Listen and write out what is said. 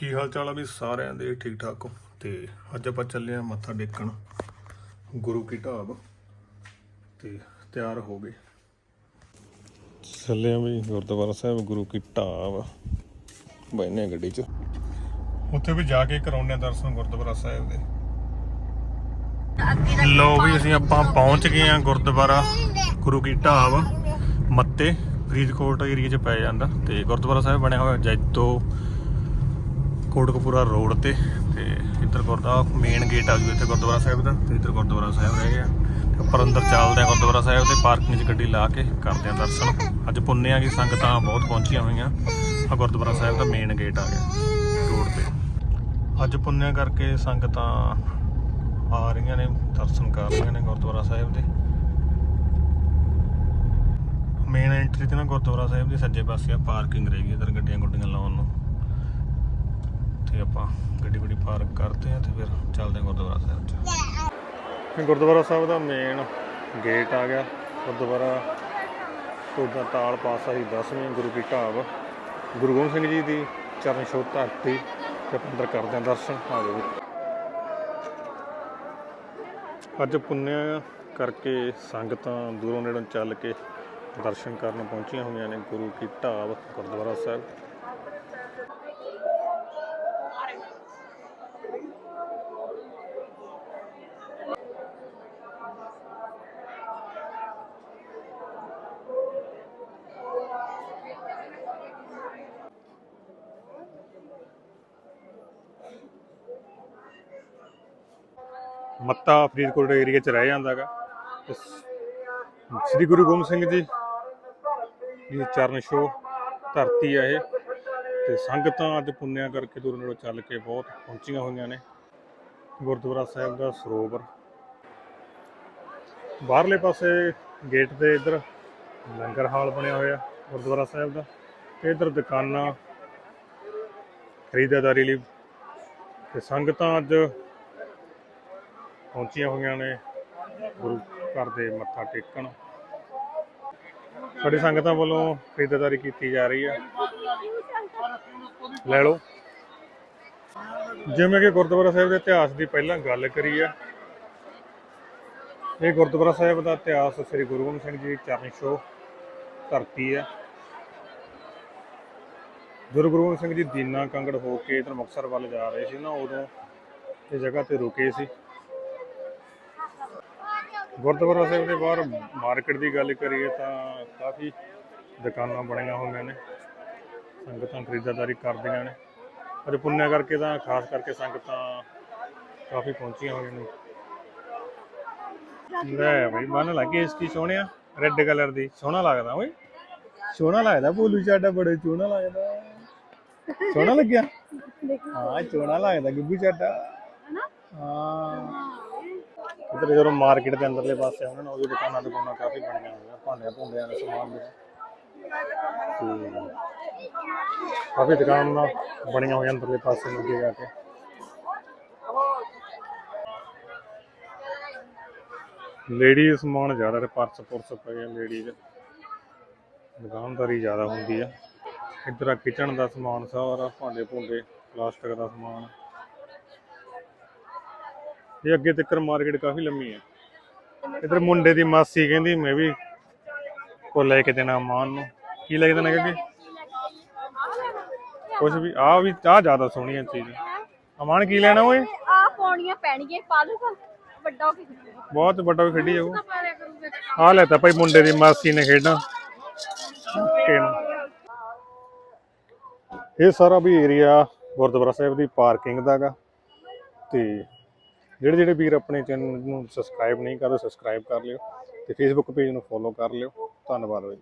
ਕੀ ਹਾਲ ਚਾਲ ਆ ਵੀ ਸਾਰਿਆਂ ਦੇ ਠੀਕ ਠਾਕ ਹੋ ਤੇ ਅੱਜ ਆਪਾਂ ਚੱਲੇ ਆ ਮੱਥਾ ਟੇਕਣ ਗੁਰੂ ਕੀ ਢਾਬ ਤੇ ਤਿਆਰ ਹੋ ਗਏ। ਚੱਲੇ ਆ ਵੀ ਗੁਰਦੁਆਰਾ ਸਾਹਿਬ ਗੁਰੂ ਕੀ ਢਾਬ। ਬੈਨੇ ਗੱਡੀ 'ਚ। ਉੱਥੇ ਵੀ ਜਾ ਕੇ ਕਰਾਉਣੇ ਆ ਦਰਸ਼ਨ ਗੁਰਦੁਆਰਾ ਸਾਹਿਬ ਦੇ। ਲੋ ਵੀ ਅਸੀਂ ਆਪਾਂ ਪਹੁੰਚ ਗਏ ਆ ਗੁਰਦੁਆਰਾ ਗੁਰੂ ਕੀ ਢਾਬ। ਮੱਤੇ ਫਰੀਦਕੋਟ ਏਰੀਆ 'ਚ ਪੈ ਜਾਂਦਾ। ਤੇ ਗੁਰਦੁਆਰਾ ਸਾਹਿਬ ਬਣਿਆ ਹੋਇਆ ਜੈਤੋ ਕੋਟਕਪੂਰਾ ਰੋਡ ਤੇ ਤੇ ਇੱਧਰ ਗੁਰਦਾ ਮੇਨ ਗੇਟ ਆ ਜੂ ਇੱਥੇ ਗੁਰਦੁਆਰਾ ਸਾਹਿਬ ਦਾ, ਤੇ ਇੱਧਰ ਗੁਰਦੁਆਰਾ ਸਾਹਿਬ ਰਹਿ ਗਿਆ। ਤੇ ਉੱਪਰ ਅੰਦਰ ਚੱਲਦੇ ਆ ਗੁਰਦੁਆਰਾ ਸਾਹਿਬ ਤੇ ਪਾਰਕਿੰਗ 'ਚ ਗੱਡੀ ਲਾ ਕੇ ਕਰਦੇ ਆ ਦਰਸ਼ਨ। ਅੱਜ ਪੁੰਨੇ ਆ ਕੀ ਸੰਗਤਾਂ ਬਹੁਤ ਪਹੁੰਚੀਆਂ ਹੋਈਆਂ। ਆ ਗੁਰਦੁਆਰਾ ਸਾਹਿਬ ਦਾ ਮੇਨ ਗੇਟ ਆ ਗਿਆ ਰੋਡ ਤੇ। ਅੱਜ ਪੁੰਨਿਆ ਕਰਕੇ ਸੰਗਤਾਂ ਆ ਰਹੀਆਂ ਨੇ, ਦਰਸ਼ਨ ਕਰ ਰਹੀਆਂ ਨੇ ਗੁਰਦੁਆਰਾ ਸਾਹਿਬ ਦੇ। ਮੇਨ ਐਂਟਰੀ ਤੇ ਨਾ ਗੁਰਦੁਆਰਾ ਸਾਹਿਬ ਦੇ ਸੱਜੇ ਪਾਸੇ ਆ ਪਾਰਕਿੰਗ ਰਹੇਗੀ ਇਧਰ ਗੱਡੀਆਂ ਗੁੱਡੀਆਂ ਲਾਉਣ ਨੂੰ। ਤੇ ਆਪਾਂ ਗੱਡੀ ਗੁੱਡੀ ਪਾਰਕ ਕਰਦੇ ਆ ਤੇ ਫਿਰ ਚੱਲਦੇ ਆ ਗੁਰਦੁਆਰਾ ਸਾਹਿਬ 'ਚ। ਇਹ ਗੁਰਦੁਆਰਾ ਸਾਹਿਬ ਦਾ ਮੇਨ ਗੇਟ ਆ ਗਿਆ। ਗੁਰਦੁਆਰਾ ਤੋਦਾ ਤਾਲ ਪਾਸਾ ਹੀ 10ਵੀਂ ਗੁਰੂ ਕੀ ਢਾਬ। ਗੁਰੂ ਗੋਬਿੰਦ ਸਿੰਘ ਜੀ ਦੀ ਚਰਨ ਛੋਹ ਧਰਤੀ ਤੇ ਆਪਾਂ ਅੰਦਰ ਕਰਦੇ ਆ ਦਰਸ਼ਨ। ਆ ਜਾਓ ਅੱਜ ਪੁੰਨਿਆ ਕਰਕੇ ਸੰਗਤਾਂ ਦੂਰੋਂ ਨੇੜੋਂ ਚੱਲ ਕੇ ਦਰਸ਼ਨ ਕਰਨ ਪਹੁੰਚੀਆਂ ਹੋਈਆਂ ਨੇ ਗੁਰੂ ਕੀ ਢਾਬ, ਗੁਰਦੁਆਰਾ ਸਾਹਿਬ। ਮੱਤਾ ਫਰੀਦਕੋਟ ਏਰੀਆ 'ਚ ਰਹਿ ਜਾਂਦਾਗਾ ਸ੍ਰੀ ਗੁਰੂ ਗੋਬਿੰਦ ਸਿੰਘ ਜੀ ਦੀ ਚਰਨ ਛੋਹ ਧਰਤੀ ਆ ਇਹ। ਤੇ ਸੰਗਤਾਂ ਅੱਜ ਪੁੰਨਿਆ ਕਰਕੇ ਦੂਰ ਨੇੜੋਂ ਚੱਲ ਕੇ ਬਹੁਤ ਪਹੁੰਚੀਆਂ ਹੋਈਆਂ ਨੇ। ਗੁਰਦੁਆਰਾ ਸਾਹਿਬ ਦਾ ਸਰੋਵਰ। ਬਾਹਰਲੇ ਪਾਸੇ ਗੇਟ ਦੇ ਇੱਧਰ ਲੰਗਰ ਹਾਲ ਬਣਿਆ ਹੋਇਆ ਗੁਰਦੁਆਰਾ ਸਾਹਿਬ ਦਾ। ਤੇ ਇੱਧਰ ਦੁਕਾਨਾਂ ਖਰੀਦਦਾਰੀ ਲਈ। ਤੇ ਸੰਗਤਾਂ ਅੱਜ ਪਹੁੰਚੀਆਂ ਹੋਈਆਂ ਨੇ। ਗੁਰੂ ਘਰ ਦੇ ਮੱਥਾ ਟੇਕਣ। ਸਾਡੀ ਸੰਗਤਾਂ ਵੱਲੋਂ ਖਰੀਦਦਾਰੀ ਕੀਤੀ ਜਾ ਰਹੀ ਹੈ। ਲੈ ਲਓ। ਜਿਵੇਂ ਕਿ ਗੁਰਦੁਆਰਾ ਸਾਹਿਬ ਦੇ ਇਤਿਹਾਸ ਦੀ ਪਹਿਲਾਂ ਗੱਲ ਕਰੀ ਹੈ ਇਹ ਗੁਰਦੁਆਰਾ ਸਾਹਿਬ ਦਾ ਇਤਿਹਾਸ ਸ੍ਰੀ ਗੁਰੂ ਗੋਬਿੰਦ ਸਿੰਘ ਜੀ ਚਰਨ ਛੋਹ ਧਰਤੀ ਹੈ। ਗੁਰੂ ਗੋਬਿੰਦ ਸਿੰਘ ਜੀ ਦੀਨਾ ਕੰਗੜ ਹੋ ਕੇ ਇਧਰ ਮੁਕਤਸਰ ਵੱਲ ਜਾ ਰਹੇ ਸੀ ਨਾ, ਉਦੋਂ ਇਹ ਜਗ੍ਹਾ ਤੇ ਰੁਕੇ ਸੀ। ਗੁਰਦੁਆਰਾ ਸਾਹਿਬ ਦੇ ਬਾਹਰ ਮਾਰਕੀਟ ਦੀ ਗੱਲ ਕਰੀਏ ਤਾਂ ਕਾਫੀ ਦੁਕਾਨਾਂ ਬਣੀਆਂ ਹੋਈਆਂ ਨੇ। ਸੰਗਤਾਂ ਖਰੀਦਦਾਰੀ ਕਰਦੀਆਂ ਨੇ। ਪਰ ਪੁੰਨਿਆ ਕਰਕੇ ਤਾਂ ਖਾਸ ਕਰਕੇ ਸੰਗਤਾਂ ਕਾਫੀ ਪਹੁੰਚੀਆਂ ਹੋਈਆਂ ਨੇ। ਲੈ ਬਈ ਮਨ ਲੱਗੇ ਇਸ ਕੀ ਸੋਹਣਿਆ? ਰੈੱਡ ਕਲਰ ਦੀ। ਸੋਹਣਾ ਲੱਗਦਾ ਓਏ। ਸੋਹਣਾ ਲੱਗਦਾ। ਬੋਲੂ ਚਾਡਾ ਬੜੇ ਸੋਹਣਾ ਲੱਗਦਾ। ਸੋਹਣਾ ਲੱਗਿਆ? ਹਾਂ ਸੋਹਣਾ ਲੱਗਦਾ ਗਿੱਬੂ ਚਾਡਾ ਹਾਂ। ਇਧਰ ਜਦੋਂ ਮਾਰਕੀਟ ਦੇ ਅੰਦਰਲੇ ਪਾਸੇ ਆਉਣਾ ਨਾ, ਉਹਦੀ ਦੁਕਾਨਾਂ ਦੁਕਾਨਾਂ ਕਾਫੀ ਬਣੀਆਂ ਹੋਈਆਂ ਭਾਂਡਿਆਂ ਭੁੰਡਿਆਂ ਦੇ ਸਮਾਨ ਦੇ। ਕਾਫੀ ਦੁਕਾਨਾਂ ਬਣੀਆਂ ਹੋਈਆਂ ਅੰਦਰਲੇ ਪਾਸੇ ਨੂੰ ਅੱਗੇ ਜਾ ਕੇ। ਲੇਡੀ ਸਮਾਨ ਜ਼ਿਆਦਾ ਪਰਸ ਪੁਰਸ ਪਏ ਲੇਡੀਜ਼। ਦੁਕਾਨਦਾਰੀ ਜ਼ਿਆਦਾ ਹੁੰਦੀ ਆ। ਇੱਧਰ ਆ ਕਿਚਨ ਦਾ ਸਮਾਨ, ਸਾਰਾ ਭਾਂਡੇ ਭੁੰਡੇ, ਪਲਾਸਟਿਕ ਦਾ ਸਮਾਨ। ਇਹ ਅੱਗੇ ਤੱਕ ਮਾਰਕੀਟ ਕਾਫੀ ਲੰਮੀ ਹੈ। ਇਧਰ ਮੁੰਡੇ ਦੀ ਮਾਸੀ ਕਹਿੰਦੀ ਮੈਂ ਵੀ ਕੋ ਲੈ ਕੇ ਦੇਣਾ ਮਾਨ ਨੂੰ। ਕੀ ਲੈ ਕੇ ਦੇਣਾ ਕਿ ਕੁਝ ਵੀ ਆ ਵੀ ਆ ਜ਼ਿਆਦਾ ਸੋਹਣੀ ਹੈ ਚੀਜ਼। ਅਮਾਨ ਕੀ ਲੈਣਾ ਓਏ? ਆ ਪਾਉਣੀਆਂ ਪੈਣਗੀਆਂ ਪਾ ਲੂਗਾ ਵੱਡਾ ਹੋ ਕੇ ਬਹੁਤ ਵੱਡਾ ਵੀ ਖੇਡੀ ਜਾਊ ਆ ਲੈਤਾ ਭਾਈ ਮੁੰਡੇ ਦੀ ਮਾਸੀ ਨੇ ਖੇਡਾਂ। ਇਹ ਸਾਰਾ ਵੀ ਏਰੀਆ ਗੁਰਦੁਆਰਾ ਸਾਹਿਬ ਦੀ ਪਾਰਕਿੰਗ ਦਾਗਾ ਤੇ ਜਿਹੜੇ ਜਿਹੜੇ ਵੀਰ ਆਪਣੇ ਚੈਨਲ ਨੂੰ ਸਬਸਕ੍ਰਾਈਬ ਨਹੀਂ ਕਰਦੇ ਸਬਸਕ੍ਰਾਈਬ ਕਰ ਲਿਓ ਤੇ ਫੇਸਬੁੱਕ ਪੇਜ ਨੂੰ ਫੋਲੋ ਕਰ ਲਿਓ। ਧੰਨਵਾਦ ਬਾਈ।